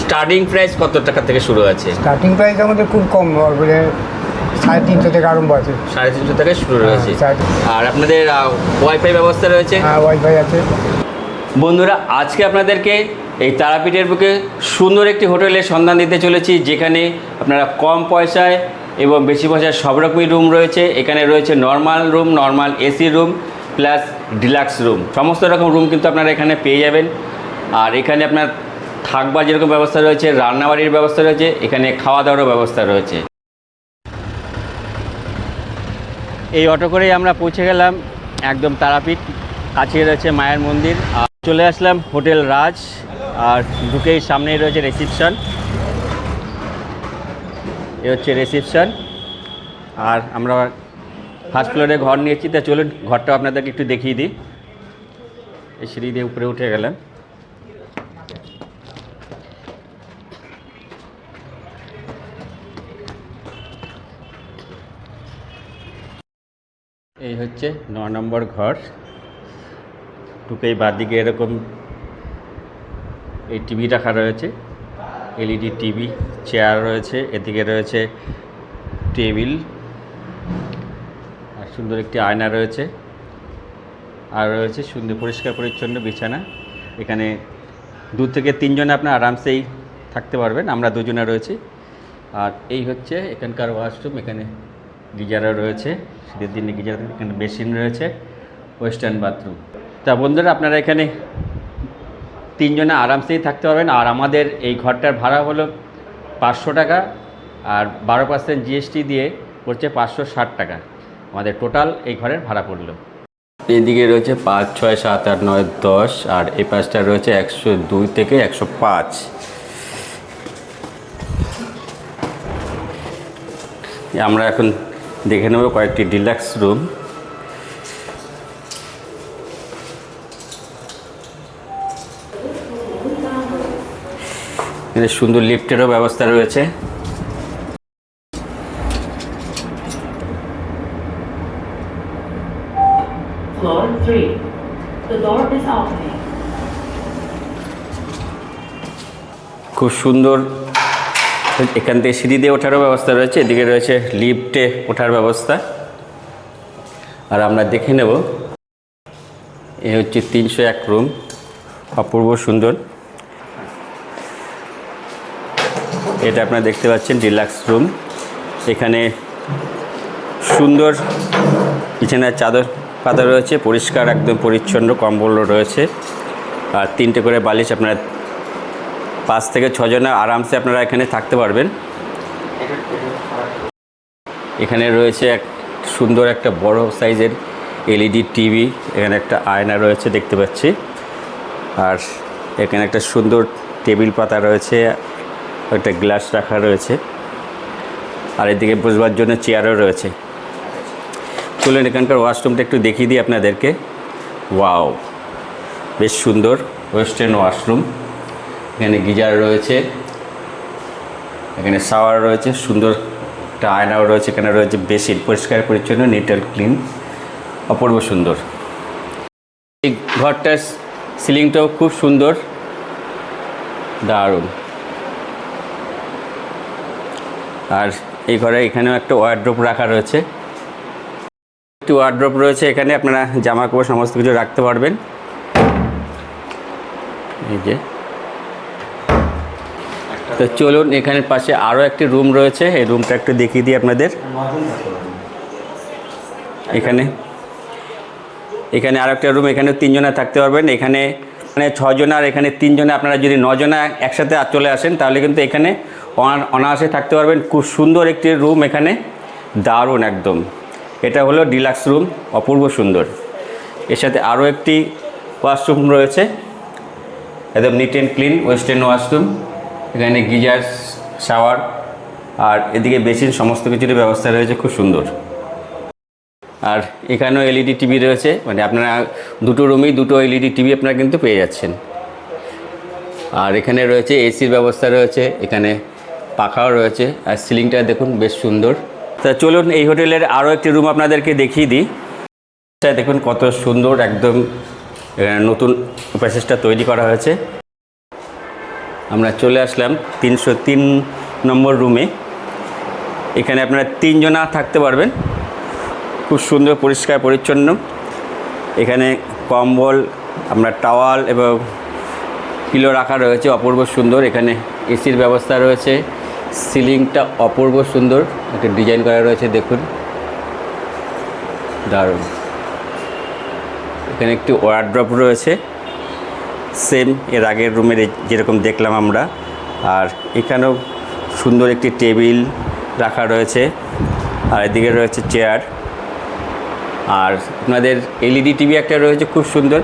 Starting price কত টাকা থেকে শুরু আছে? স্টার্টিং প্রাইস আমাদের খুব কম বলে সাড়ে তিনশো থেকে আরম্ভ আছে। সাড়ে তিনশো থেকে শুরু রয়েছে। হ্যাঁ, আর আপনাদের ওয়াইফাই ব্যবস্থা রয়েছে? হ্যাঁ ওয়াইফাই আছে। বন্ধুরা আজকে আপনাদেরকে এই তারাপীঠের বুকে সুন্দর একটি হোটেলের সন্ধান দিতে চলেছি যেখানে আপনারা কম পয়সায় এবং বেশি পয়সায় সব রকমই রুম রয়েছে। এখানে রয়েছে normal room normal AC room plus deluxe room সমস্ত রকম রুম কিন্তু আপনারা এখানে পেয়ে যাবেন। আর এখানে আপনার থাকবার যেরকম ব্যবস্থা রয়েছে, রান্নাবাড়ির ব্যবস্থা রয়েছে, এখানে খাওয়া দাওয়ারও ব্যবস্থা রয়েছে। এই অটো করেই আমরা পৌঁছে গেলাম একদম তারাপীঠ, কাছে রয়েছে মায়ের মন্দির। আর চলে আসলাম হোটেল রাজ, আর ঢুকেই সামনেই রয়েছে রিসিপশন। এ হচ্ছে রিসিপশন। আর আমরা ফার্স্ট ফ্লোরে ঘর নিয়েছি, তা চলুন ঘরটা আপনাদেরকে একটু দেখিয়ে দিই। এই সিঁড়ি দিয়ে উপরে উঠে গেলাম। এই হচ্ছে ন নম্বর ঘর। টুকেই বাদিকে এরকম এই টিভি রাখা রয়েছে। এলইডি টিভি, চেয়ার রয়েছে, এদিকে রয়েছে টেবিল আর সুন্দর একটি আয়না রয়েছে। আর রয়েছে সুন্দর পরিষ্কার পরিচ্ছন্ন বিছানা। এখানে দু থেকে তিনজনে আপনার আরামসেই থাকতে পারবেন, আমরা দুজনে রয়েছি। আর এই হচ্ছে এখানকার ওয়াশরুম, এখানে গিজারও রয়েছে, শীতের দিনে গিজার এখানে বেসিন রয়েছে, ওয়েস্টার্ন বাথরুম। তা বন্ধুরা, আপনারা এখানে তিনজনে আরামসেই থাকতে পারবেন। আর আমাদের এই ঘরটার ভাড়া হলো পাঁচশো টাকা, আর বারো পার্সেন্ট জিএসটি দিয়ে পড়ছে পাঁচশো ষাট টাকা। আমাদের টোটাল এই ঘরের ভাড়া পড়ল। এদিকে রয়েছে পাঁচ, ছয়, সাত, আট, নয়, দশ, আর এই পাঁচটা রয়েছে একশো দুই থেকে একশো পাঁচ। আমরা এখন দেখে নেব কয়েকটি ডিলাক্স রুম এখানে সুন্দর লিফটেরও ব্যবস্থা রয়েছে Floor 3. The door is opening. খুব সুন্দর এখান থেকে সিঁড়ি দিয়ে ওঠারও ব্যবস্থা রয়েছে, এদিকে রয়েছে লিফটে ওঠার ব্যবস্থা। আর আমরা দেখে নেব, এ হচ্ছে তিনশো এক রুম, অপূর্ব সুন্দর। এটা আপনারা দেখতে পাচ্ছেন ডিলাক্স রুম। এখানে সুন্দর বিছানার চাদর পাতা রয়েছে, পরিষ্কার, একদম পরিচ্ছন্ন, কম্বলও রয়েছে। আর তিনটে করে বালিশ আপনারা পাঁচ থেকে ছজনে আরামসে আপনারা এখানে থাকতে পারবেন। এখানে রয়েছে এক সুন্দর একটা বড় সাইজের এলইডি টিভি, এখানে একটা আয়না রয়েছে দেখতে পাচ্ছি। আর এখানে একটা সুন্দর টেবিল পাতা রয়েছে, একটা গ্লাস রাখা রয়েছে। আর এদিকে বসবার জন্য চেয়ারও রয়েছে। চলুন এখানকার ওয়াশরুমটা একটু দেখিয়ে দিই আপনাদেরকে। ওয়াও, বেশ সুন্দর ওয়েস্টার্ন ওয়াশরুম। এখানে গিজার রয়েছে, এখানে শাওয়ার রয়েছে, সুন্দর একটা আয়নাও রয়েছে, এখানে রয়েছে বেসিন, পরিষ্কার পরিচ্ছন্ন নিট অ্যান্ড ক্লিন অপূর্ব সুন্দর। এই ঘরটার সিলিংটাও খুব সুন্দর, দারুণ। আর এই ঘরে এখানেও একটা ওয়ার্ড্রোপ রাখা রয়েছে। একটি ওয়ার্ড্রোপ রয়েছে এখানে, আপনারা জামা কাপড় সমস্ত কিছু রাখতে পারবেন। এই যে তো চলুন এখানে পাশে আরও একটি রুম রয়েছে। এই রুমটা একটু দেখিয়ে দিই আপনাদের। এখানে। এখানে আর একটা রুম এখানে তিনজনে থাকতে পারবেন। এখানে মানে ছজনে আর এখানে তিনজনে, আপনারা যদি নজনে একসাথে চলে আসেন, তাহলে কিন্তু এখানে অনায়াসে থাকতে পারবেন। খুব সুন্দর একটি রুম এখানে। দারুণ একদম। এটা হলো ডিলাক্স রুম অপূর্ব সুন্দর। এর সাথে আরও একটি ওয়াশরুম রয়েছে। একদম neat and clean western washroom এখানে গিজার, শাওয়ার আর এদিকে বেসিন সমস্ত কিছুরই ব্যবস্থা রয়েছে, খুব সুন্দর। আর এখানেও এলইডি টিভি রয়েছে মানে আপনারা দুটো রুমেই দুটো এলইডি টিভি আপনারা কিন্তু পেয়ে যাচ্ছেন। আর এখানে রয়েছে এসির ব্যবস্থা রয়েছে, এখানে পাখাও রয়েছে, আর সিলিংটা দেখুন বেশ সুন্দর। তা চলুন এই হোটেলের আরও একটি রুম আপনাদেরকে দেখিয়ে দিই। দেখুন কত সুন্দর একদম নতুন প্যাসেজটা তৈরি করা হয়েছে। আমরা চলে আসলাম তিনশো তিন নম্বর রুমে। এখানে আপনারা তিনজনা থাকতে পারবেন। খুব সুন্দর, পরিষ্কার, পরিচ্ছন্ন। এখানে কম্বল, আমরা টাওয়াল এবং পিলো রাখা রয়েছে, অপূর্ব সুন্দর। এখানে এসির ব্যবস্থা রয়েছে। সিলিংটা অপূর্ব সুন্দর। একটা ডিজাইন করা রয়েছে, দেখুন। দারুণ। এখানে একটি ওয়ার্ড্রপ রয়েছে। সেম এর আগের রুমের যেরকম দেখলাম আমরা। আর এখানেও সুন্দর একটি টেবিল রাখা রয়েছে। আর এদিকে রয়েছে চেয়ার। আর আপনাদের এলইডি টিভি একটা রয়েছে খুব সুন্দর।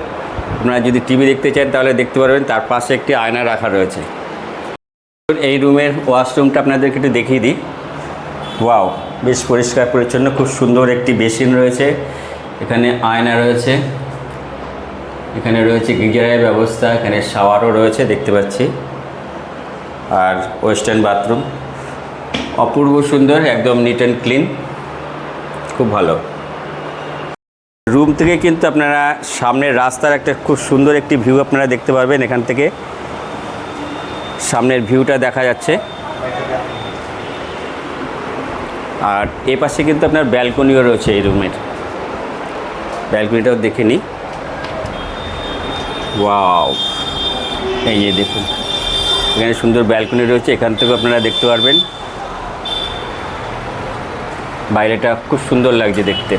আপনারা যদি টিভি দেখতে চান তাহলে দেখতে পারবেন, তার পাশে একটি আয়না রাখা রয়েছে। এই রুমের ওয়াশরুমটা আপনাদেরকে একটু দেখিয়ে দিই। ওয়াও, বেশ পরিষ্কার পরিচ্ছন্ন, খুব সুন্দর একটি বেসিন রয়েছে। এখানে আয়না রয়েছে। এখানে রয়েছে গিজারের ব্যবস্থা, এখানে শাওয়ারও রয়েছে, দেখতে পাচ্ছি। আর ওয়েস্টার্ন বাথরুম অপূর্ব সুন্দর, একদম নিট অ্যান্ড ক্লিন খুব ভালো। রুম থেকে কিন্তু আপনারা সামনের রাস্তার একটা খুব সুন্দর একটি ভিউ আপনারা দেখতে পারবেন এখান থেকে। সামনের ভিউটা দেখা যাচ্ছে। আর এ পাশে কিন্তু আপনার ব্যালকনিও রয়েছে এই রুমের ব্যালকনিটাও দেখে নিই। ওয়াও এই যে দেখুন এখানে সুন্দর ব্যালকনি রয়েছে এখান থেকে আপনারা দেখতে পারবেন। বাইরেটা খুব সুন্দর লাগছে দেখতে।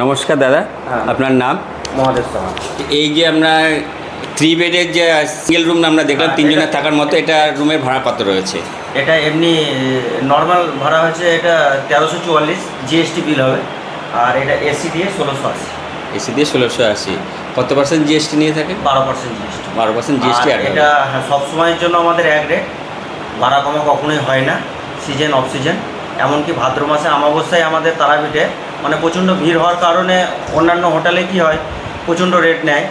নমস্কার দাদা আপনার নাম? এই যে আমরা থ্রি বেডের যে সিঙ্গেল রুম আমরা দেখলাম তিনজনের থাকার মতো এটা রুমের ভাড়া কত রয়েছে? এটা এমনি নর্মাল ভাড়া হচ্ছে এটা তেরোশো চুয়াল্লিশ জিএসটি বিল হবে। আর এটা এসি দিয়ে ষোলোশো আশি। এসি দিয়ে ষোলোশো আশি। কত পার্সেন্ট জিএসটি নিয়ে থাকে? বারো পার্সেন্ট জিএসটি বারো পার্সেন্ট জিএসটি আর এটা হ্যাঁ, সব সময়ের জন্য আমাদের এক রেট ভাড়া কমা কখনোই হয় না সিজন অফ সিজন এমনকি ভাদ্র মাসে অমাবস্যায় আমাদের তারাপীঠে মানে প্রচণ্ড ভিড় হওয়ার কারণে অন্যান্য হোটেলে কি হয় প্রচণ্ড রেট নেয়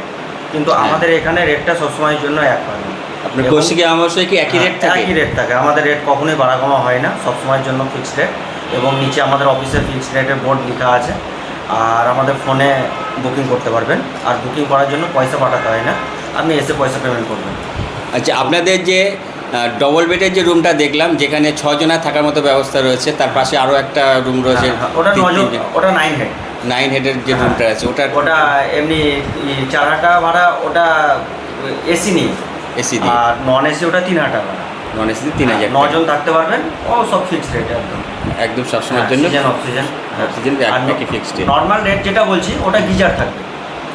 কিন্তু হ্যাঁ। আমাদের এখানে রেটটা সবসময়ের জন্য এক পাবেন আপনার কৌশিকী অমাবস্যায় কি একই রেট হ্যাঁ, থাকে? একই রেট থাকে। আমাদের রেট কখনোই বাড়া কমা হয় না সবসময়ের জন্য ফিক্সড রেট এবং নিচে আমাদের অফিসের ফিক্সড রেটের বোর্ড লেখা আছে। আর আমাদের ফোনে বুকিং করতে পারবেন। আর বুকিং করার জন্য পয়সা পাঠাতে হয় না। আপনি এসে পয়সা পেমেন্ট করবেন। আচ্ছা আপনাদের যে ডবল বেডের যে রুমটা দেখলাম যেখানে ছজনা থাকার মতো ব্যবস্থা রয়েছে তার পাশে আরও একটা রুম রয়েছে হ্যাঁ, ওটা ওটা নাইন হেড নাইন হেডের যে রুমটা আছে ওটা ওটা এমনি চার হাজার টাকা ভাড়া ওটা এসি নেই। এসি দিয়ে। আর নন এসি ওটা তিন হাজার টাকা নন এসি তিন হাজার নজন থাকতে পারবেন ও সব ফিক্সড রেট একদম। একদম সবসময়ের জন্য? সিজন অক্সিজেন অক্সিজেন একই ফিক্সড নর্মাল রেট যেটা বলছি ওটা গিজার থাকবে।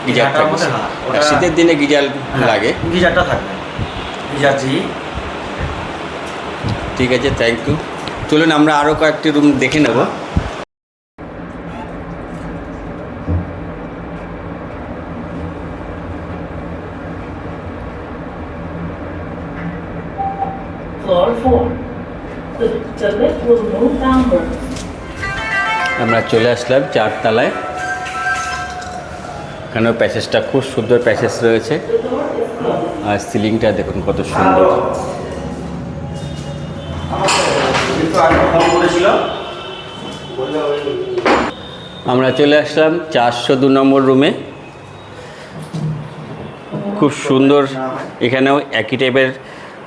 গিজার থাকবে। হ্যাঁ, ওটা- শীতের দিনে গিজার হ্যাঁ, লাগে। গিজারটা থাকবে। গিজার জি। ঠিক আছে থ্যাংক ইউ চলুন আমরা আরও কয়েকটি রুম দেখে নেব Floor four. আমরা চলে আসলাম চারতলায়। এখানেও প্যাসেজটা খুব সুন্দর প্যাসেজ রয়েছে. আর সিলিংটা দেখুন কত সুন্দর। আমরা চলে আসলাম চারশো দু নম্বর রুমে। খুব সুন্দর। এখানেও একই টাইপের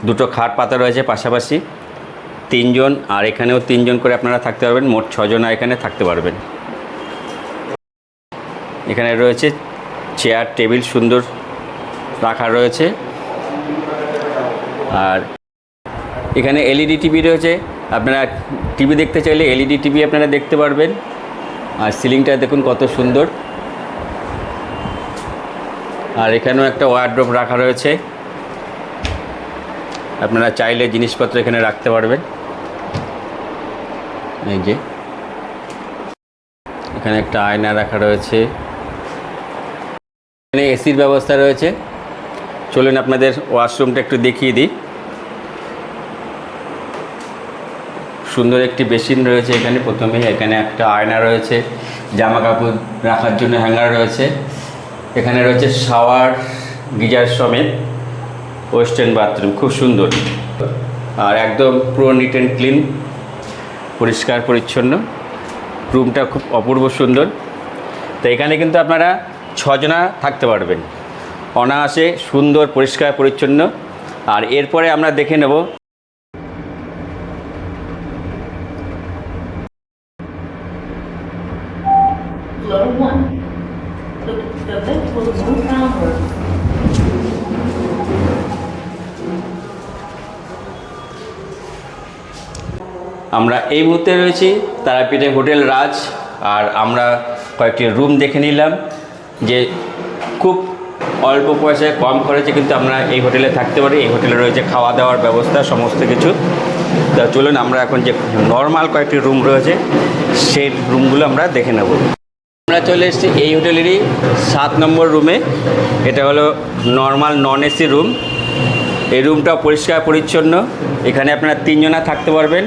দুটো খাট পাতা রয়েছে পাশাপাশি। তিনজন, আর এখানেও তিনজন করে আপনারা থাকতে পারবেন, মোট ছজনা এখানে থাকতে পারবেন। এখানে রয়েছে চেয়ার, টেবিল সুন্দর রাখা রয়েছে। আর এখানে এলইডি টিভি রয়েছে, আপনারা টিভি দেখতে চাইলে এলইডি টিভি আপনারা দেখতে পারবেন। আর সিলিংটা দেখুন কত সুন্দর। আর এখানেও একটা ওয়ার্ড্রোপ রাখা রয়েছে। আপনারা চাইলে জিনিসপত্র এখানে রাখতে পারবেন। এই যে। এখানে একটা আয়না রাখা রয়েছে। এখানে এসির ব্যবস্থা রয়েছে। চলুন আপনাদের ওয়াশরুমটা একটু দেখিয়ে দিই। সুন্দর একটি বেসিন রয়েছে এখানে। প্রথমে এখানে একটা আয়না রয়েছে। জামা কাপড় রাখার জন্য হ্যাঙ্গার রয়েছে। এখানে রয়েছে শাওয়ার, গিজার সমেত। ওয়েস্টার্ন বাথরুম, খুব সুন্দর। আর একদম পুরো নিট অ্যান্ড ক্লিন পরিষ্কার, পরিচ্ছন্ন। রুমটা খুব অপূর্ব সুন্দর। তো এখানে কিন্তু আপনারা ছজনা থাকতে পারবেন। অনায়াসে সুন্দর, পরিষ্কার, পরিচ্ছন্ন। আর এরপরে আমরা দেখে নেব আমরা এই মুহূর্তে রয়েছি তারাপীঠে হোটেল রাজ, আর আমরা কয়েকটি রুম দেখে নিলাম, যে খুব অল্প পয়সায় কম খরচে কিন্তু আমরা এই হোটেলে থাকতে পারি। এই হোটেলে রয়েছে খাওয়া দাওয়ার ব্যবস্থা, সমস্ত কিছু। তা চলুন, আমরা এখন যে নর্মাল কয়েকটি রুম রয়েছে, সেই রুমগুলো আমরা দেখে নেব। আমরা চলে এসেছি এই হোটেলেরই সাত নম্বর রুমে। এটা হলো নর্মাল নন এসি রুম। এই রুমটা পরিষ্কার পরিচ্ছন্ন এখানে আপনারা তিনজনা থাকতে পারবেন।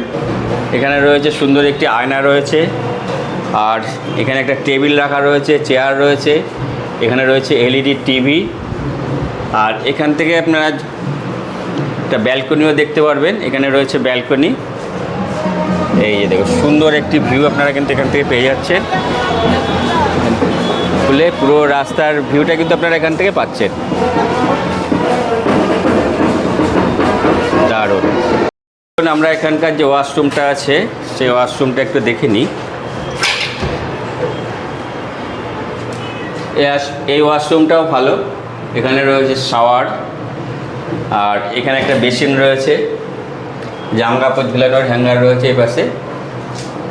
এখানে রয়েছে সুন্দর একটি আয়না রয়েছে। আর এখানে একটা টেবিল রাখা রয়েছে, চেয়ার রয়েছে, এখানে রয়েছে এলইডি টিভি। আর এখান থেকে আপনারা একটা ব্যালকনিও দেখতে পারবেন, এখানে রয়েছে ব্যালকনি। এই যে দেখো, সুন্দর একটি ভিউ আপনারা কিন্তু এখান থেকে পেয়ে যাচ্ছেন। খুলে পুরো রাস্তার ভিউটা কিন্তু আপনারা এখান থেকে পাচ্ছেন। দারুণ। এখন আমরা এখানকার যে ওয়াশরুমটা আছে, সেই ওয়াশরুমটা একটু দেখে নিই। এই ওয়াশরুমটাও ভালো। এখানে রয়েছে শাওয়ার, আর এখানে একটা বেসিন রয়েছে। জামা কাপড় ঝুলানোর হ্যাঙ্গার রয়েছে এই পাশে।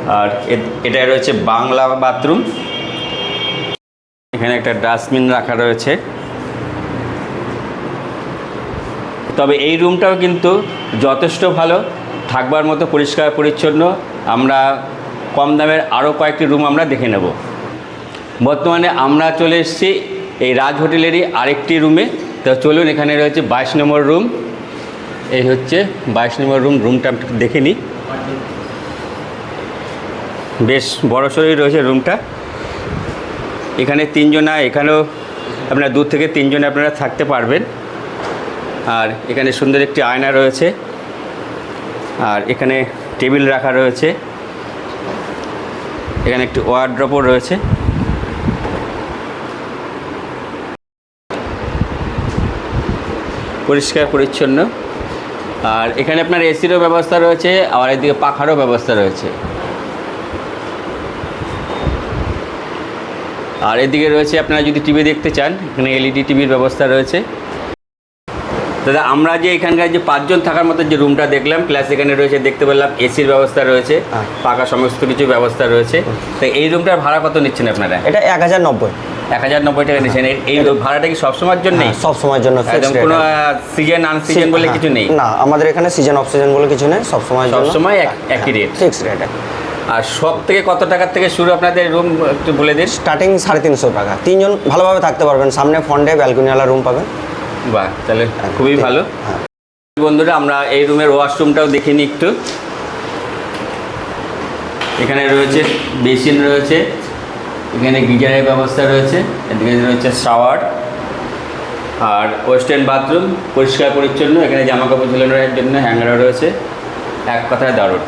আর এ- এটায় রয়েছে বাংলা বাথরুম। এখানে একটা ডাস্টবিন রাখা রয়েছে। তবে এই রুমটাও কিন্তু যথেষ্ট ভালো। থাকবার মতো পরিষ্কার পরিচ্ছন্ন। আমরা কম দামের আরও কয়েকটি রুম আমরা দেখে নেব। বর্তমানে আমরা চলে এসেছি এই রাজ হোটেলেরই আরেকটি রুমে। তো চলুন, এখানে রয়েছে বাইশ নম্বর রুম। এই হচ্ছে বাইশ নম্বর রুম, রুমটা দেখে নিই। বেশ বড় সড়ই রয়েছে রুমটা। এখানে তিনজনা, এখানেও আপনারা দূর থেকে তিনজনে আপনারা থাকতে পারবেন। আর এখানে সুন্দর একটি আয়না রয়েছে। আর এখানে টেবিল রাখা রয়েছে। এখানে একটি ওয়ার্ড্রপও রয়েছে। পরিষ্কার, পরিচ্ছন্ন। আর এখানে আপনার এসিরও ব্যবস্থা রয়েছে আর এদিকে পাখারও ব্যবস্থা রয়েছে। আর এদিকে রয়েছে, আপনারা যদি টিভি দেখতে চান, এখানে এলইডি টিভির ব্যবস্থা রয়েছে। দাদা আমরা যে এখানকার যে পাঁচজন থাকার মতো যে রুমটা দেখলাম প্লাস এখানে রয়েছে দেখতে পেলাম এসির ব্যবস্থা রয়েছে হ্যাঁ। পাকা সমস্ত কিছু ব্যবস্থা রয়েছে। তো এই রুমটার ভাড়া কত নিচ্ছেন আপনারা? এটা এক হাজার নব্বই। এক হাজার নব্বই টাকা নিচ্ছেন। এই- ভাড়াটা কি সবসময়ের জন্য? fixed একদম rate কোনো সিজন আন সিজন বলে হ্যাঁ, কিছু নেই? না আমাদের এখানে সিজন অফ সিজন বলে কিছু নেই সবসময় এক- একই রেট ফিক্সড রেট আর সব থেকে কত টাকার থেকে শুরু আপনাদের রুম একটু বলে দিন? স্টার্টিং সাড়ে তিনশো টাকা। তিনজন ভালোভাবে থাকতে পারবেন। সামনে ফ্রন্টে ব্যালকনিওয়ালা রুম পাবেন। বাহ তাহলে খুবই ভালো। হ্যাঁ বন্ধুরা আমরা এই রুমের ওয়াশরুমটাও দেখে নিই একটু। এখানে রয়েছে বেসিন রয়েছে এখানে গিজারের ব্যবস্থা রয়েছে এদিকে রয়েছে শাওয়ার আর ওয়েস্টার্ন বাথরুম পরিষ্কার পরিচ্ছন্ন এখানে জামা কাপড় ঝুলানোর জন্য হ্যাঙ্গারও রয়েছে এক কথায় দারুণ।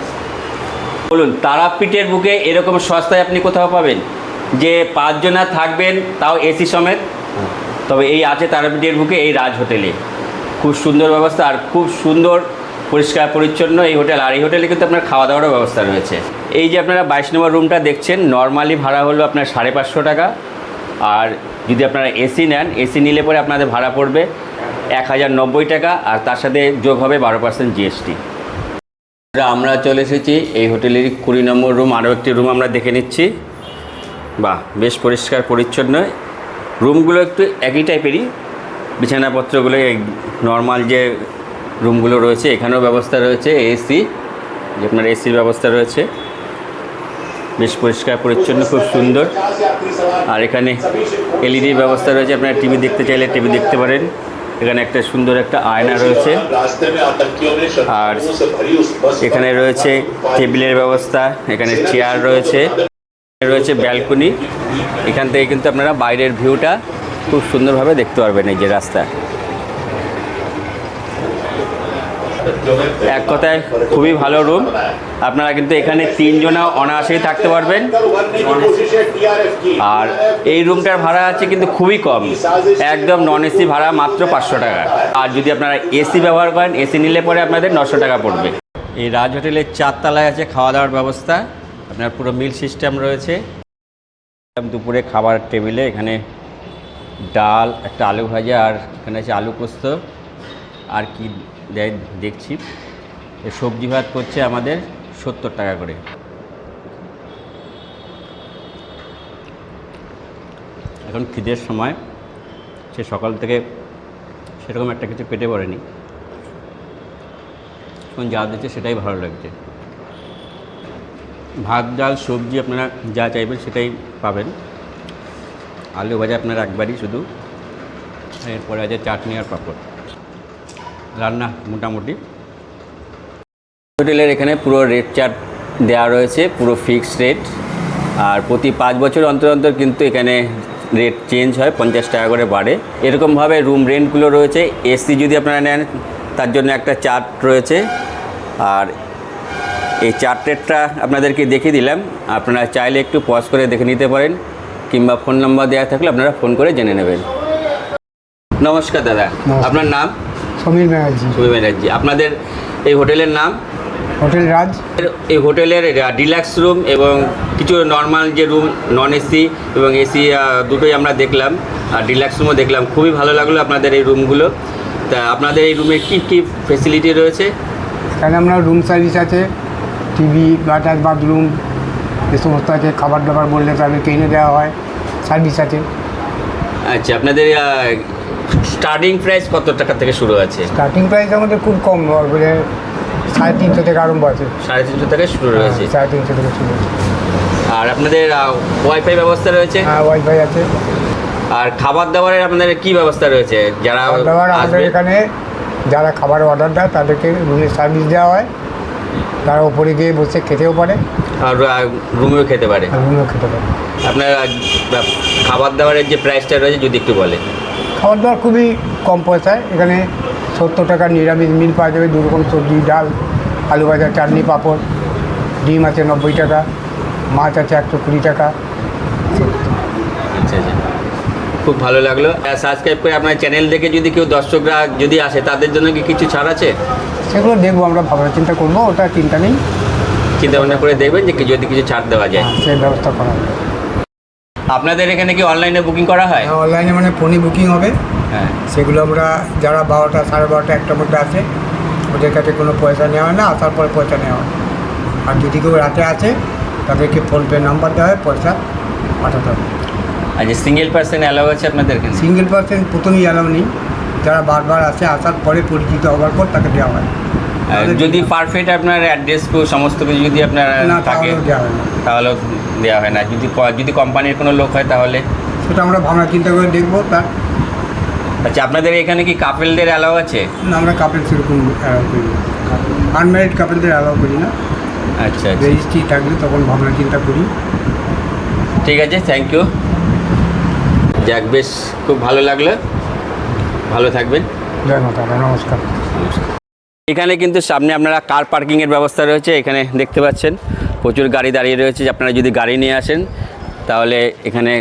বলুন তারাপীঠের বুকে এরকম সস্তায় আপনি কোথাও পাবেন? যে পাঁচজনা থাকবেন তাও এসি সমেত? তবে এই আছে তারাপীঠের বুকে এই রাজ হোটেলে খুব সুন্দর ব্যবস্থা আর খুব সুন্দর, পরিষ্কার, পরিচ্ছন্ন এই হোটেল। আর এই হোটেলে কিন্তু আপনার খাওয়া দাওয়ারও ব্যবস্থা রয়েছে। এই যে আপনারা বাইশ নম্বর রুমটা দেখছেন নর্মালি ভাড়া হলো আপনার সাড়ে পাঁচশো টাকা। আর যদি আপনারা এসি নেন এসি নিলে পরে আপনাদের ভাড়া পড়বে এক হাজার নব্বই টাকা আর তার সাথে যোগ হবে বারো পার্সেন্ট জিএসটি আমরা চলে এসেছি এই হোটেলের কুড়ি নম্বর রুম। আরও একটি রুম আমরা দেখে নিচ্ছি। বাহ, বেশ পরিষ্কার, পরিচ্ছন্ন। রুমগুলো একটু একই টাইপেরই। বিছানাপত্রগুলো নর্মাল যে রুমগুলো রয়েছে, এখানেও ব্যবস্থা রয়েছে, এসি যে আপনার এসির ব্যবস্থা রয়েছে। বেশ পরিষ্কার, পরিচ্ছন্ন, খুব সুন্দর। আর এখানে এলইডির ব্যবস্থা রয়েছে, আপনারা টিভি দেখতে চাইলে টিভি দেখতে পারেন। এখানে একটা সুন্দর একটা আয়না রয়েছে। আর এখানে রয়েছে টেবিলের ব্যবস্থা, এখানে চেয়ার রয়েছে। রয়েছে ব্যালকনি। এখান থেকে কিন্তু আপনারা বাইরের ভিউটা খুব সুন্দরভাবে দেখতে পারবেন এই যে রাস্তা। এক কথায় খুবই ভালো রুম। আপনারা কিন্তু এখানে তিনজনা অনায়াসেই থাকতে পারবেন। আর এই রুমটার ভাড়া আছে কিন্তু খুবই কম। একদম নন এসি ভাড়া মাত্র পাঁচশো টাকা। আর যদি আপনারা এসি ব্যবহার করেন, এসি নিলে পরে আপনাদের নশো টাকা পড়বে। এই রাজ হোটেলের চারতলায় আছে খাওয়া দাওয়ার ব্যবস্থা। আপনার পুরো মিল সিস্টেম রয়েছে। দুপুরে খাবার টেবিলে এখানে ডাল, একটা আলু ভাজা আর এখানে আছে আলু পোস্ত। আর কি দেয় দেখছি। সবজি ভাত করছে আমাদের সত্তর টাকা করে। এখন খিদের সময়। সে সকাল থেকে সেরকম একটা কিছু পেটে পড়েনি। এখন যা দিচ্ছে সেটাই ভালো লাগছে। ভাত, ডাল, সবজি আপনারা যা চাইবেন সেটাই পাবেন। আলু ভাজা আপনারা একবারই শুধু। এরপরে আছে চাটনি আর পাঁপড়। রান্না মোটামুটি। হোটেলের এখানে পুরো রেট চার্ট দেওয়া রয়েছে, পুরো ফিক্সড রেট আর প্রতি পাঁচ বছর অন্তর অন্তর কিন্তু এখানে রেট চেঞ্জ হয়, পঞ্চাশ টাকা করে বাড়ে। এরকমভাবে রুম রেন্টগুলো রয়েছে। এসি যদি আপনারা নেন, তার জন্য একটা চার্ট রয়েছে। আর এই চার্ট রেটটা আপনাদেরকে দেখিয়ে দিলাম। আপনারা চাইলে একটু পজ করে দেখে নিতে পারেন কিংবা ফোন নাম্বার দেওয়া থাকলে আপনারা ফোন করে জেনে নেবেন। নমস্কার দাদা আপনার নাম? সমীর ব্যানার্জি সুমি ব্যানার্জি আপনাদের এই হোটেলের নাম? হোটেল রাজ। এই হোটেলের ডিলাক্স রুম এবং কিছু নর্মাল যে রুম নন এসি এবং এসি দুটোই আমরা দেখলাম। আর ডিলাক্স রুমও দেখলাম। খুবই ভালো লাগল আপনাদের এই রুমগুলো। তা আপনাদের এই রুমে কী কী ফেসিলিটি রয়েছে? এখানে আমরা রুম সার্ভিস আছে। টিভি অ্যাটাচ বাথরুম এ সমস্ত আছে খাবার দাবার বললে তাদেরকে এনে দেওয়া হয় সার্ভিস আছে। আচ্ছা আপনাদের স্টার্টিং প্রাইস কত টাকা থেকে শুরু আছে? স্টার্টিং প্রাইস আমাদের খুব কম বলে সাড়ে তিনশো থেকে আরম্ভ আছে। সাড়ে তিনশো থেকে শুরু রয়েছে। হ্যাঁ, সাড়ে তিনশো থেকে শুরু আর আপনাদের ওয়াইফাই ব্যবস্থা রয়েছে? হ্যাঁ ওয়াইফাই আছে। আর খাবার দাবারের আপনাদের কি ব্যবস্থা রয়েছে? যারা খাবার দাবার আমাদের এখানে যারা খাবার অর্ডার দেয় তাদেরকে রুমের সার্ভিস দেওয়া হয়। তারা ওপরে গিয়ে বসে খেতেও পারে। আর রুমেও খেতে পারে। রুমেও খেতে পারে। আপনার খাবার দাবারের যে প্রাইসটা রয়েছে যদি একটু বলে খাবার দাবার খুবই কম পয়সায়। এখানে সত্তর টাকা নিরামিষ মিল পাওয়া যাবে। দু রকম সবজি ডাল আলু ভাজা চাটনি পাঁপড়। ডিম আছে নব্বই টাকা। মাছ আছে একশো কুড়ি টাকা। আচ্ছা আচ্ছা। খুব ভালো লাগল। সাবস্ক্রাইব করে আপনার চ্যানেল দেখে যদি কেউ দর্শকরা যদি আসে তাদের জন্য কি কিছু ছাড় আছে? সেগুলো দেখব আমরা ভাবনা চিন্তা করব ওটা চিন্তা নেই। চিন্তা ভাবনা করে দেখবেন যে যদি কিছু ছাড় দেওয়া যায়। হ্যাঁ, সেই ব্যবস্থা করা হবে। আপনাদের এখানে কি অনলাইনে বুকিং করা হয়? অনলাইনে মানে ফোনই বুকিং হবে। হ্যাঁ। সেগুলো আমরা যারা বারোটা সাড়ে বারোটা একটার মধ্যে আসে ওদের কাছে কোনো পয়সা নেওয়া হয় না আসার পরে পয়সা নেওয়া। হয় আর যদি কেউ রাতে আছে তাদেরকে ফোনপে নাম্বার দেওয়া হয় পয়সা পাঠাতে হবে। আর যে সিঙ্গেল পার্সন অ্যালাউ আছে আপনাদের এখানে? সিঙ্গেল পার্সেন্ট প্রথমেই অ্যালাউ নেই। যারা বারবার আসে আসার পরে পরিচিত হওয়ার পর তাকে দেওয়া হয়। আর যদি পারফেক্ট আপনার অ্যাড্রেস সমস্ত কিছু যদি আপনার না থাকে তাহলেও দেওয়া হয় না। তাহলেও দেওয়া হয় না। যদি যদি কোম্পানির কোনো লোক হয় তাহলে? সেটা আমরা ভাবনা চিন্তা করে দেখব তার। আচ্ছা আপনাদের এখানে কি কাপেলদের অ্যালাউ আছে? না, আমরা কাপেল সেরকম অ্যালাউ করি না। আনম্যারিড কাপেলদের অ্যালাউ করি না। আচ্ছা আচ্ছা। রেজিস্ট্রি থাকলে তখন ভাবনা চিন্তা করি। ঠিক আছে থ্যাংক ইউ যাক বেশ খুব ভালো লাগল। ভালো থাকবেন। জয় মাতা নমস্কার। এখানে কিন্তু সামনে আপনারা কার পার্কিংয়ের ব্যবস্থা রয়েছে এখানে দেখতে পাচ্ছেন। প্রচুর গাড়ি দাঁড়িয়ে রয়েছে আপনারা যদি গাড়ি নিয়ে আসেন তাহলে এখানে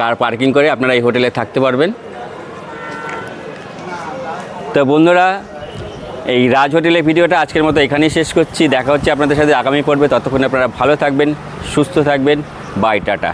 কার পার্কিং করে আপনারা এই হোটেলে থাকতে পারবেন। তো বন্ধুরা এই রাজ হোটেলের ভিডিওটা আজকের মতো এখানেই শেষ করছি। দেখা হচ্ছে আপনাদের সাথে আগামী পর্বে। ততক্ষণে আপনারা ভালো থাকবেন সুস্থ থাকবেন। By tata